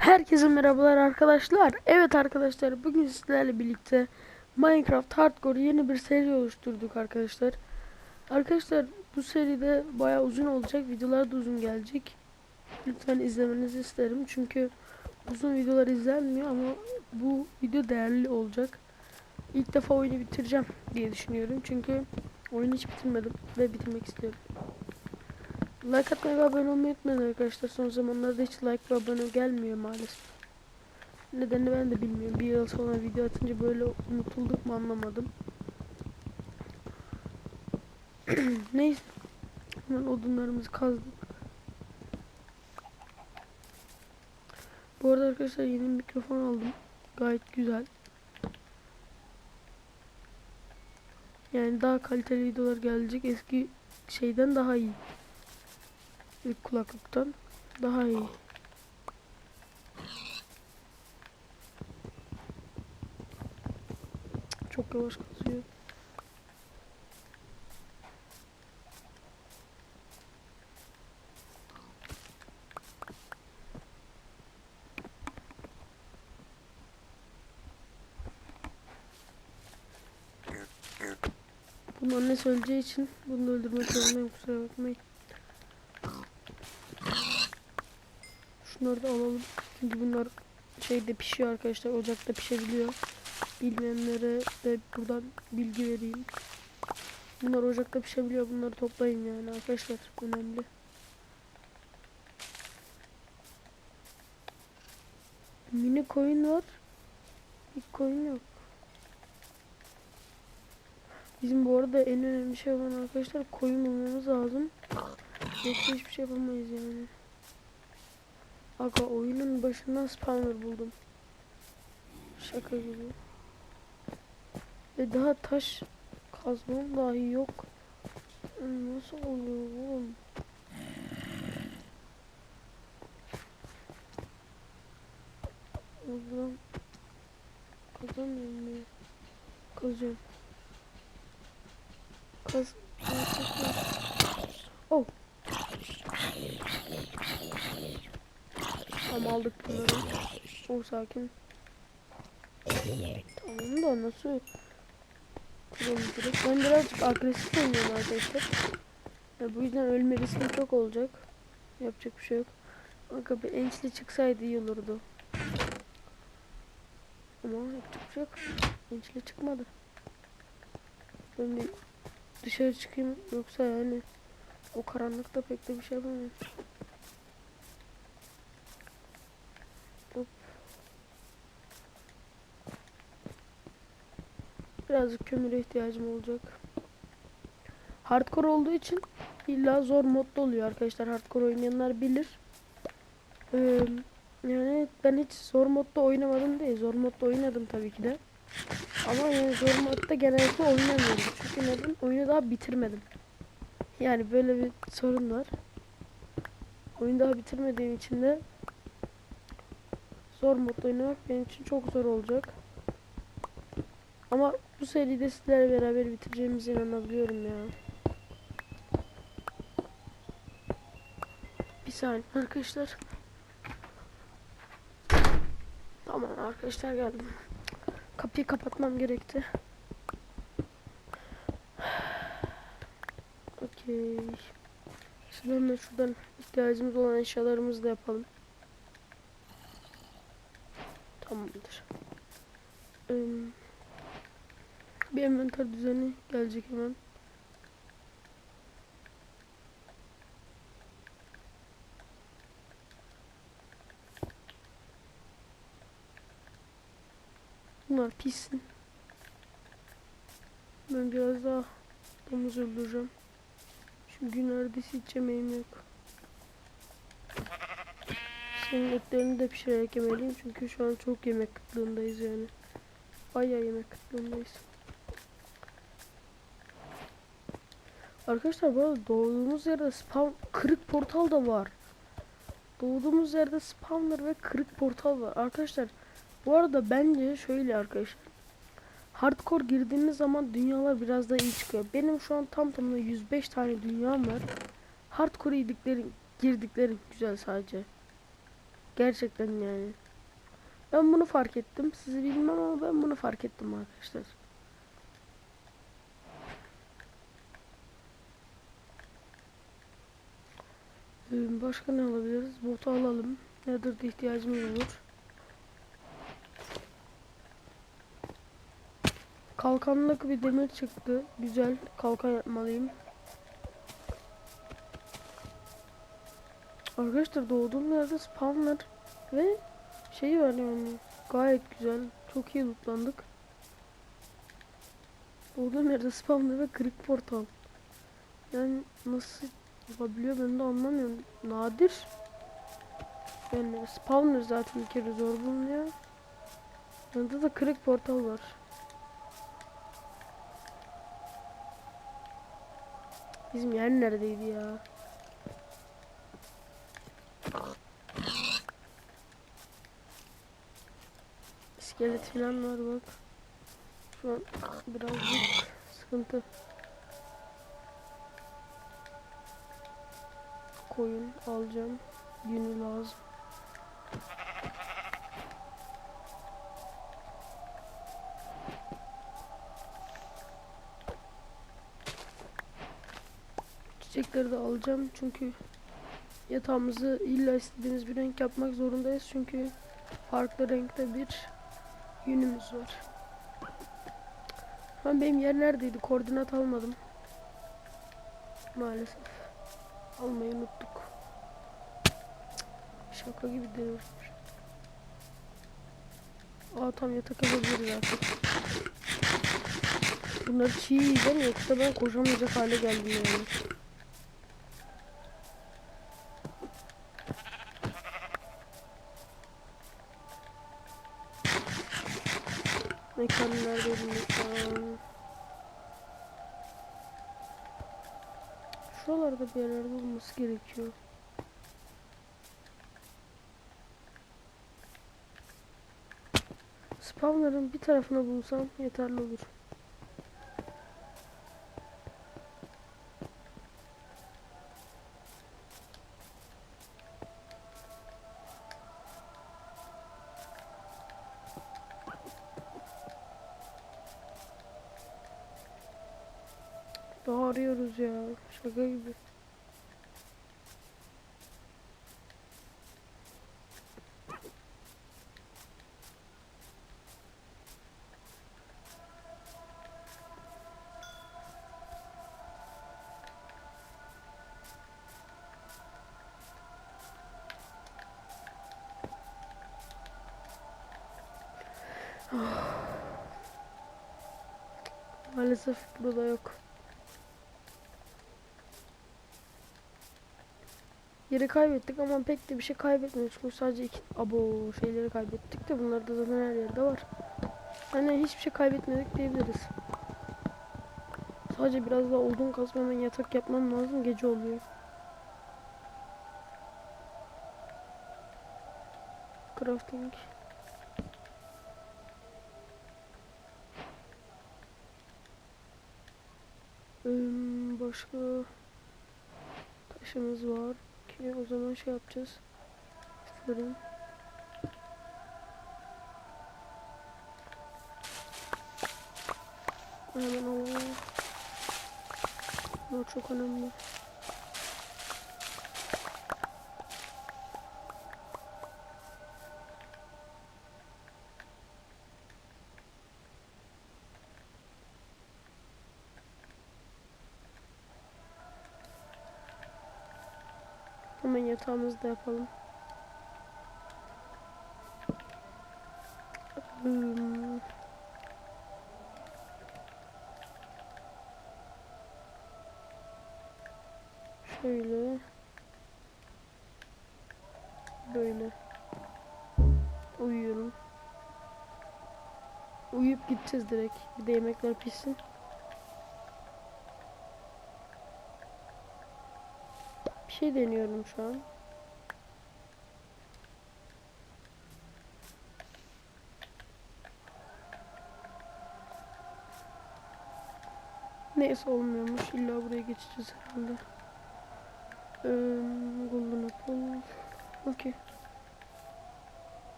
Herkese merhabalar arkadaşlar. Evet arkadaşlar bugün sizlerle birlikte Minecraft Hardcore yeni bir seri oluşturduk arkadaşlar. Arkadaşlar bu seride bayağı uzun olacak. Videolar da uzun gelecek. Lütfen izlemenizi isterim. Çünkü uzun videolar izlenmiyor ama bu video değerli olacak. İlk defa oyunu bitireceğim diye düşünüyorum. Çünkü oyunu hiç bitirmedim ve bitirmek istiyorum. Like atmayı ve abone olmayı unutmayın arkadaşlar. Son zamanlarda hiç like ve abone gelmiyor maalesef. Nedenini ben de bilmiyorum. Bir yıl sonra video atınca böyle unutulduk mu anlamadım. Neyse. Hemen odunlarımızı kazdık. Bu arada arkadaşlar yeni mikrofon aldım. Gayet güzel. Yani daha kaliteli videolar gelecek. Eski şeyden daha iyi. İlk kulaklıktan daha iyi. Çok yavaş kazıyor. Bunu anne söyleyeceği için bunu öldürmek zorundayım kusura bakmayın. Şunları da alalım. Çünkü bunlar şeyde pişiyor arkadaşlar. Ocakta pişebiliyor. Bilmeyenlere de buradan bilgi vereyim. Bunlar ocakta pişebiliyor. Bunları toplayın yani arkadaşlar. Önemli. Mini koyun var. Bir koyun yok. Bizim bu arada en önemli şey olan arkadaşlar koyun bulmamız lazım. Yoksa hiçbir şey yapamayız yani. Aga oyunun başından spawner buldum. Şaka gibi. Ve daha taş kazmam dahi yok. Nasıl oluyor oğlum? Zaman kazamıyorum ya. Kazıyorum. Kaz. Oh. Tamam aldık bunları. O sakin. Tamam da nasıl? Kıralım direkt. Ben birazcık agresif oynuyorum arkadaşlar. Ya bu yüzden ölme riskim çok olacak. Yapacak bir şey yok. Aga bir ençli çıksaydı iyi olurdu. Ama yapacak bir şey yok. Ençli çıkmadı. Ben bir dışarı çıkayım yoksa yani o karanlıkta pek de bir şey yapamıyorum. Birazcık kömüre ihtiyacım olacak. Hardcore olduğu için illa zor modda oluyor arkadaşlar. Hardcore oynayanlar bilir. Ee, yani ben hiç zor modda oynamadım değil. Zor modda oynadım tabii ki de. Ama yani zor modda genellikle oynamıyorum. Çünkü neden? Oyunu daha bitirmedim. Yani böyle bir sorun var. Oyunu daha bitirmediğim için de zor modda oynamak benim için çok zor olacak. Ama bu seride sizlerle beraber bitireceğimize inanabiliyorum ya. Bir saniye arkadaşlar. Tamam arkadaşlar geldim. Kapıyı kapatmam gerekti. Okey. Şimdi hemen şuradan ihtiyacımız olan eşyalarımızı da yapalım. Tamamdır. Ee, bir envanter düzeni gelecek hemen. Bunlar pissin. Ben biraz daha domuz öldüreceğim. Çünkü neredeyse hiç yemeğim yok. Senin etlerini de pişirerek yemeliyim çünkü şu an çok yemek kıtlığındayız yani. Bayağı yemek kıtlığındayız. Arkadaşlar bu arada doğduğumuz yerde spawn kırık portal da var. Doğduğumuz yerde spawner ve kırık portal var. Arkadaşlar bu arada bence şöyle arkadaşlar. Hardcore girdiğimiz zaman dünyalar biraz daha iyi çıkıyor. Benim şu an tam tamına 105 tane dünyam var. Hardcore girdiklerim, girdiklerim güzel sadece. Gerçekten yani. Ben bunu fark ettim. Sizi bilmem ama ben bunu fark ettim arkadaşlar. Başka ne alabiliriz? Botu alalım. Nedir de ihtiyacımız olur. Kalkanlık bir demir çıktı. Güzel. Kalkan yapmalıyım. Arkadaşlar doğduğum yerde spawner ve şey var yani gayet güzel. Çok iyi lootlandık. Doğduğum yerde spawner ve kırık portal. Yani nasıl olabiliyor ben de anlamıyorum. Nadir. Yani spawner zaten bir kere zor bulunuyor. Yanında da kırık portal var. Bizim yer neredeydi ya? İskelet falan var bak. Şu an birazcık sıkıntı. Koyun alacağım. Yünü lazım. Çiçekleri de alacağım çünkü yatağımızı illa istediğimiz bir renk yapmak zorundayız çünkü farklı renkte bir yünümüz var. Ben benim yer neredeydi? Koordinat almadım. Maalesef. Almayı unuttuk. Şaka gibi deniyor. Aa tam yatak yapabiliriz artık. Bunları çiğ yiyeceğim yoksa ben koşamayacak hale geldim yani. Şuralarda bir yerlerde olması gerekiyor. Spawner'ın bir tarafına bulsam yeterli olur. Maalesef burada yok. Yeri kaybettik ama pek de bir şey kaybetmedik çünkü sadece iki abo şeyleri kaybettik de bunlar da zaten her yerde var. Hani hiçbir şey kaybetmedik diyebiliriz. Sadece biraz daha odun kazmam yatak yapmam lazım gece oluyor. Crafting. Başka taşımız var ki o zaman şey yapacağız. Fırın. Hemen alalım. Bu çok önemli. Hemen yatağımızı da yapalım. Hmm. Şöyle. Böyle. Uyuyorum. Uyuyup gideceğiz direkt. Bir de yemekler pişsin. Şey deniyorum şu an. Neyse olmuyormuş. İlla buraya geçeceğiz herhalde. Ee, golden apple. Okey.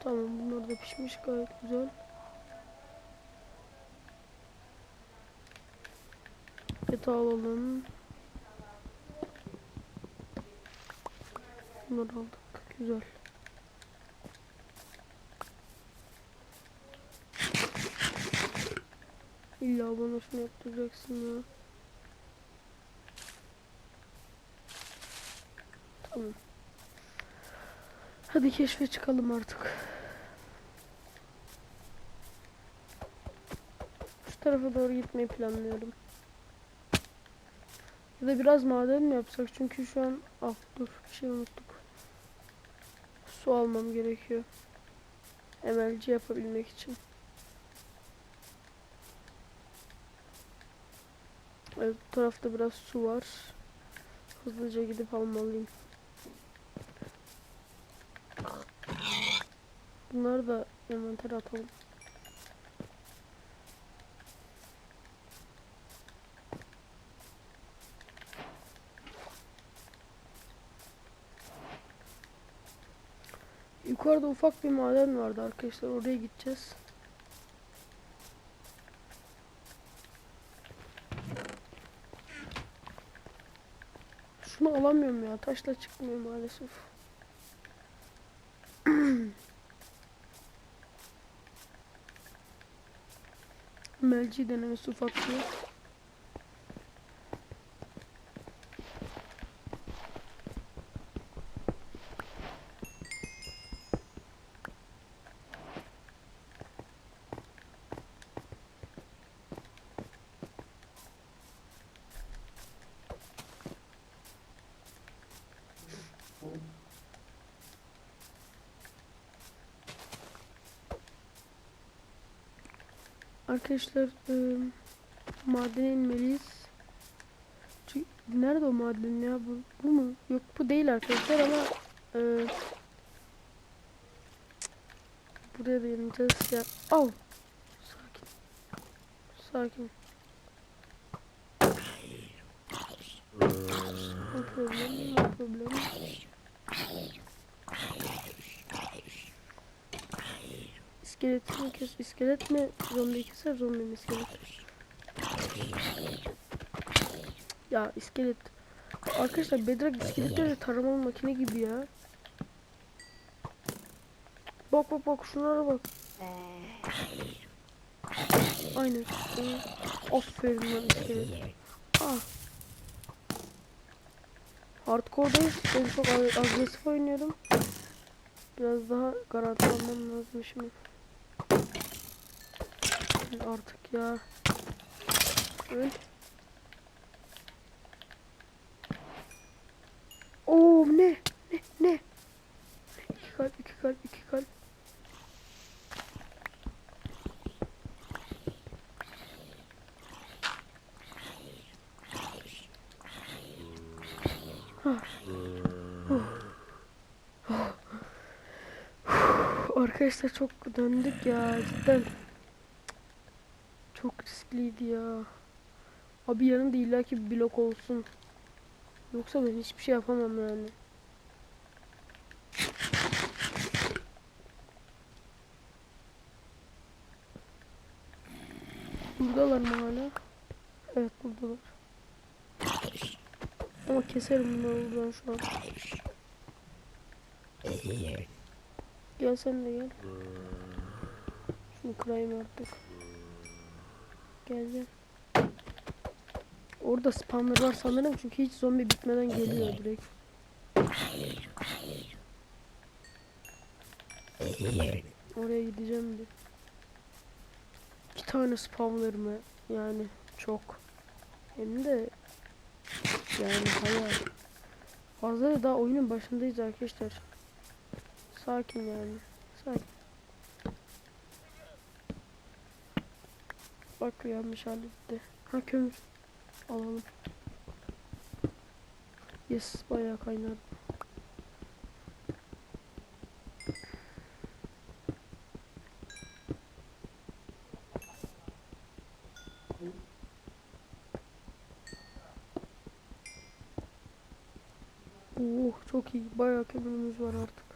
Tamam bunlar da pişmiş gayet güzel. Eti alalım. Bunları aldık. Güzel. İlla bana şunu yaptıracaksın ya. Tamam. Hadi keşfe çıkalım artık. Şu tarafa doğru gitmeyi planlıyorum. Ya da biraz maden mi yapsak? Çünkü şu an... Ah dur bir şey unuttuk. Su almam gerekiyor. MLC yapabilmek için. Evet bu tarafta biraz su var. Hızlıca gidip almalıyım. Bunları da envantere atalım. Yukarıda ufak bir maden vardı arkadaşlar. Oraya gideceğiz. Şunu alamıyorum ya. Taşla çıkmıyor maalesef. Melci denemesi ufak bir. Arkadaşlar e, madene inmeliyiz. Çünkü nerede o maden ya bu, bu mu? Yok bu değil arkadaşlar ama e, buraya da ineceğiz ya. Al. Sakin. Sakin. No problem, no problem. İskelet mi kes? Mi zombi keser? Zombi mi iskelet? Ya iskelet. Arkadaşlar Bedrock iskeletleri taramalı makine gibi ya. Bak bak bak şunlara bak. Aynen. Aferin lan iskelet. Ah. Hardcore'dayız. Ben çok ag- agresif oynuyorum. Biraz daha garanti almam lazım şimdi. Artık ya. Öl. Oo ne? Ne? Ne? İki kalp, iki kalp, iki kalp. Ah. Oh. Arkadaşlar çok döndük ya cidden. Çok riskliydi ya. Abi yanımda illaki bir blok olsun. Yoksa ben hiçbir şey yapamam yani. Buradalar mı hala? Evet buradalar. Ama keserim bunları buradan şu an. Gel sen de gel. Şunu kırayım artık. Gel gel. Orada spamlar var sanırım çünkü hiç zombi bitmeden geliyor direkt. Oraya gideceğim bir. İki tane spamlar mı? Yani çok. Hem de yani bayağı. Fazla da daha oyunun başındayız arkadaşlar. Sakin yani. Sakin. Bak yanlış halletti. Ha kömür. Alalım. Yes bayağı kaynar. Oh çok iyi. Bayağı kömürümüz var artık.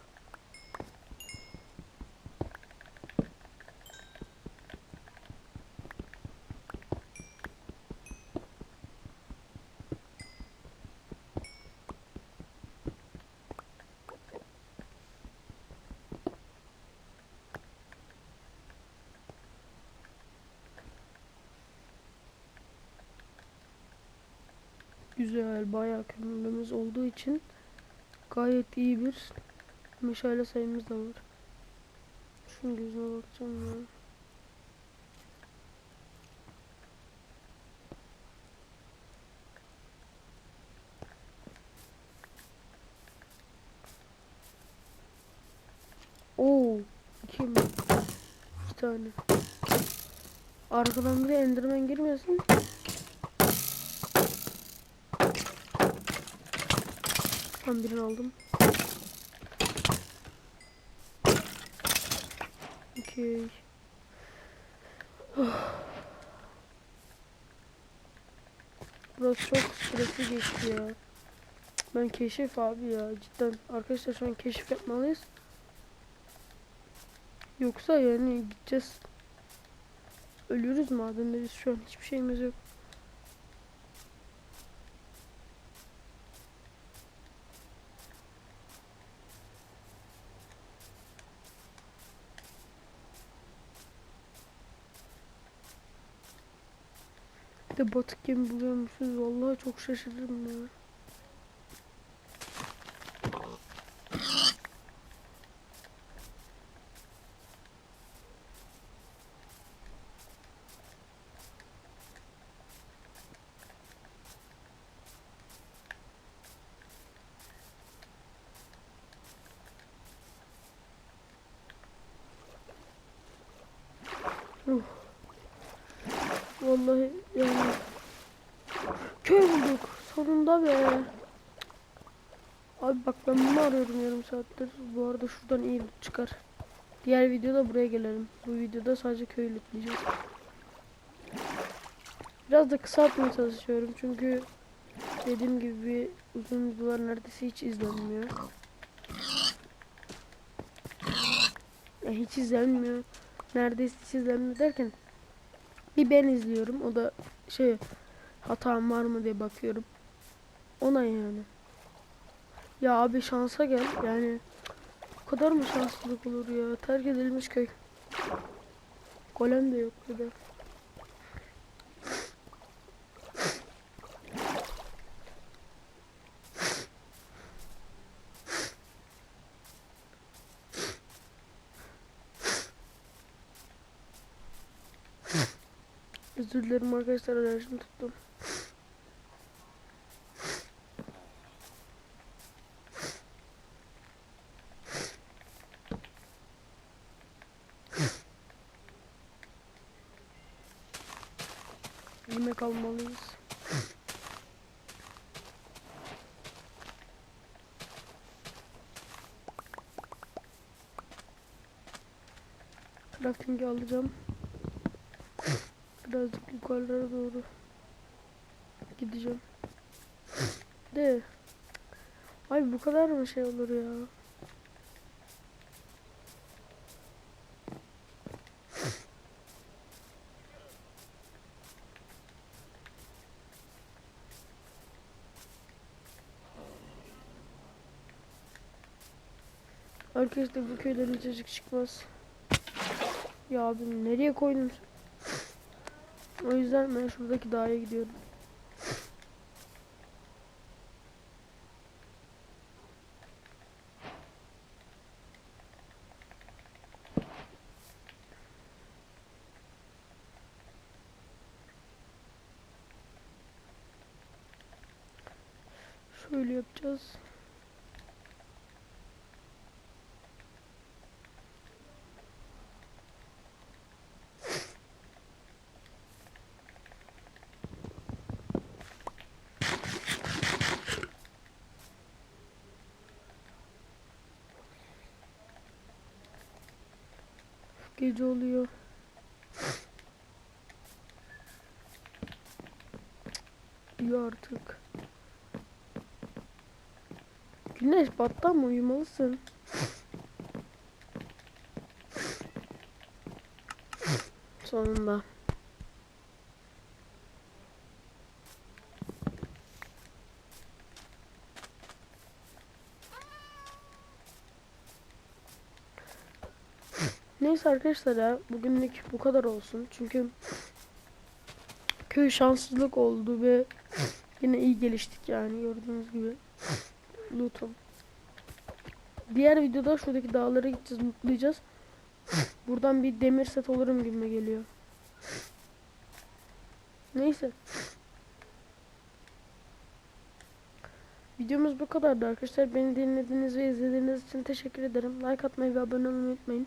Güzel. Bayağı kömürümüz olduğu için gayet iyi bir meşale sayımız da var. Şunun gözüne bakacağım ya. Oo, iki mi? İki tane. Arkadan bir de enderman girmesin. Tam birini aldım. Okey. Burası çok stresli geçti ya. Ben keşif abi ya cidden. Arkadaşlar şu an keşif yapmalıyız. Yoksa yani gideceğiz. Ölüyoruz madende biz şu an hiçbir şeyimiz yok. De batık gemi buluyormuşuz. Vallahi çok şaşırırım ya. Vallahi yani köy bulduk sonunda be. Abi bak ben bunu arıyorum yarım saattir. Bu arada şuradan iyi çıkar. Diğer videoda buraya gelelim. Bu videoda sadece köy lootleyeceğiz. Biraz da kısaltmaya çalışıyorum çünkü dediğim gibi uzun videolar neredeyse hiç izlenmiyor. Ya hiç izlenmiyor. Neredeyse hiç izlenmiyor derken bir ben izliyorum. O da şey hatam var mı diye bakıyorum. Ona yani. Ya abi şansa gel. Yani bu kadar mı şanssızlık olur ya? Terk edilmiş köy. Golem de yok bir de. Özür dilerim arkadaşlar alerjimi tuttum. Yemek almalıyız. Crafting'i alacağım. Birazcık yukarılara doğru gideceğim. De. Ay bu kadar mı şey olur ya? Arkadaşlar bu köyden hiç çocuk çıkmaz. Ya abi nereye koydun? O yüzden ben şuradaki dağa gidiyorum. Şöyle yapacağız. Gece oluyor. İyi artık. Güneş battı ama uyumalısın. Sonunda. Neyse arkadaşlar ya bugünlük bu kadar olsun. Çünkü köy şanssızlık oldu ve Yine iyi geliştik yani gördüğünüz gibi. Luton. Diğer videoda şuradaki dağlara gideceğiz, mutlayacağız. Buradan bir demir set olurum gibime geliyor. Neyse. Videomuz bu kadardı arkadaşlar. Beni dinlediğiniz ve izlediğiniz için teşekkür ederim. Like atmayı ve abone olmayı unutmayın.